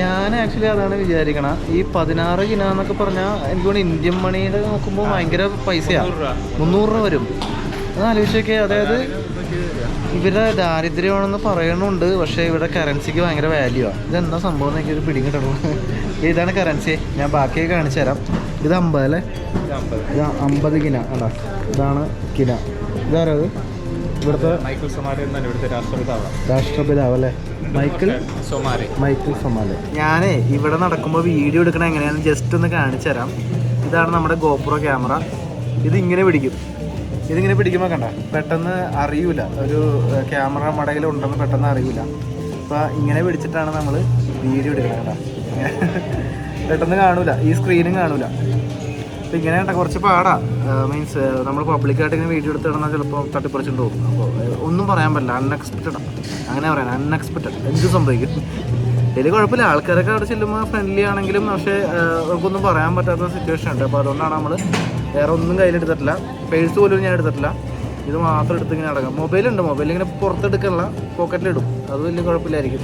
ഞാൻ ആക്ച്വലി അതാണ് വിചാരിക്കണ. ഈ പതിനാറ് കിന എന്നൊക്കെ പറഞ്ഞാൽ എനിക്ക് തോന്നുന്നു ഇന്ത്യൻ മണിയുടെ നോക്കുമ്പോൾ ഭയങ്കര പൈസയാണ് മുന്നൂറ് രൂപ വരും. അത് ആലോചിച്ചൊക്കെ അതായത് ഇവരുടെ ദാരിദ്ര്യമാണെന്ന് പറയണുണ്ട് പക്ഷേ ഇവിടെ കറൻസിക്ക് ഭയങ്കര വാല്യൂ ആണ് ഇതെന്താ സംഭവം എന്ന് എനിക്കൊരു പിടിയും കിട്ടണം. ഇതാണ് കറൻസി ഞാൻ ബാക്കി കാണിച്ചു തരാം. ഇത് അമ്പത് അല്ലേ? ഇത് അമ്പത് കിന. അതാ ഇതാണ് കിന. ഇതാരത്? ഇത് ഇവിടുത്തെ മൈക്കിൾ സൊമാരി രാഷ്ട്രപിതാവ്. രാഷ്ട്രപിതാവ് അല്ലേ? മൈക്കിൾ? സൊമാലെ. മൈക്കിൾ സൊമാലെ. ഞാനേ ഇവിടെ നടക്കുമ്പോൾ വീഡിയോ എടുക്കണ എങ്ങനെയാണെന്ന് ജസ്റ്റ് ഒന്ന് കാണിച്ചു തരാം. ഇതാണ് നമ്മുടെ ഗോപ്രോ ക്യാമറ. ഇത് ഇങ്ങനെ പിടിക്കും. ഇതിങ്ങനെ പിടിക്കുമ്പോൾ കണ്ട പെട്ടെന്ന് അറിയൂല. ഒരു ക്യാമറ മടയിൽ ഉണ്ടെന്ന് പെട്ടെന്ന് അറിയൂല. അപ്പോൾ ഇങ്ങനെ പിടിച്ചിട്ടാണ് നമ്മൾ വീഡിയോ എടുക്കുന്നത് കണ്ട. പെട്ടെന്ന് കാണൂല. ഈ സ്ക്രീനും കാണൂല. അപ്പം ഇങ്ങനെ കണ്ട കുറച്ച് പാടാ. മീൻസ് നമ്മൾ പബ്ലിക്കായിട്ട് ഇങ്ങനെ വീഡിയോ എടുത്ത് കിടന്നാൽ ചിലപ്പോൾ തട്ടിപ്പറിച്ചിട്ട് പോകും. അപ്പോൾ ഒന്നും പറയാൻ പറ്റില്ല. അൺഎക്സ്പെക്റ്റഡ് അങ്ങനെ പറയാൻ അൺഎക്സ്പെക്റ്റഡ് എന്ത് സംഭവിക്കും? വലിയ കുഴപ്പമില്ല. ആൾക്കാരൊക്കെ അവിടെ ചെല്ലുമ്പോൾ ഫ്രണ്ട്ലി ആണെങ്കിലും പക്ഷേ നമുക്കൊന്നും പറയാൻ പറ്റാത്ത സിറ്റുവേഷൻ ഉണ്ട്. അപ്പോൾ അതുകൊണ്ടാണ് നമ്മൾ വേറെ ഒന്നും കയ്യിലെടുത്തിട്ടില്ല. പേഴ്സ് പോലും ഞാൻ എടുത്തിട്ടില്ല. ഇത് മാത്രം എടുത്ത് ഇങ്ങനെ അടങ്ങാം മൊബൈലുണ്ട് മൊബൈൽ ഇങ്ങനെ പുറത്തെടുക്കാനുള്ള പോക്കറ്റിലിടും അത് വലിയ കുഴപ്പമില്ലായിരിക്കും.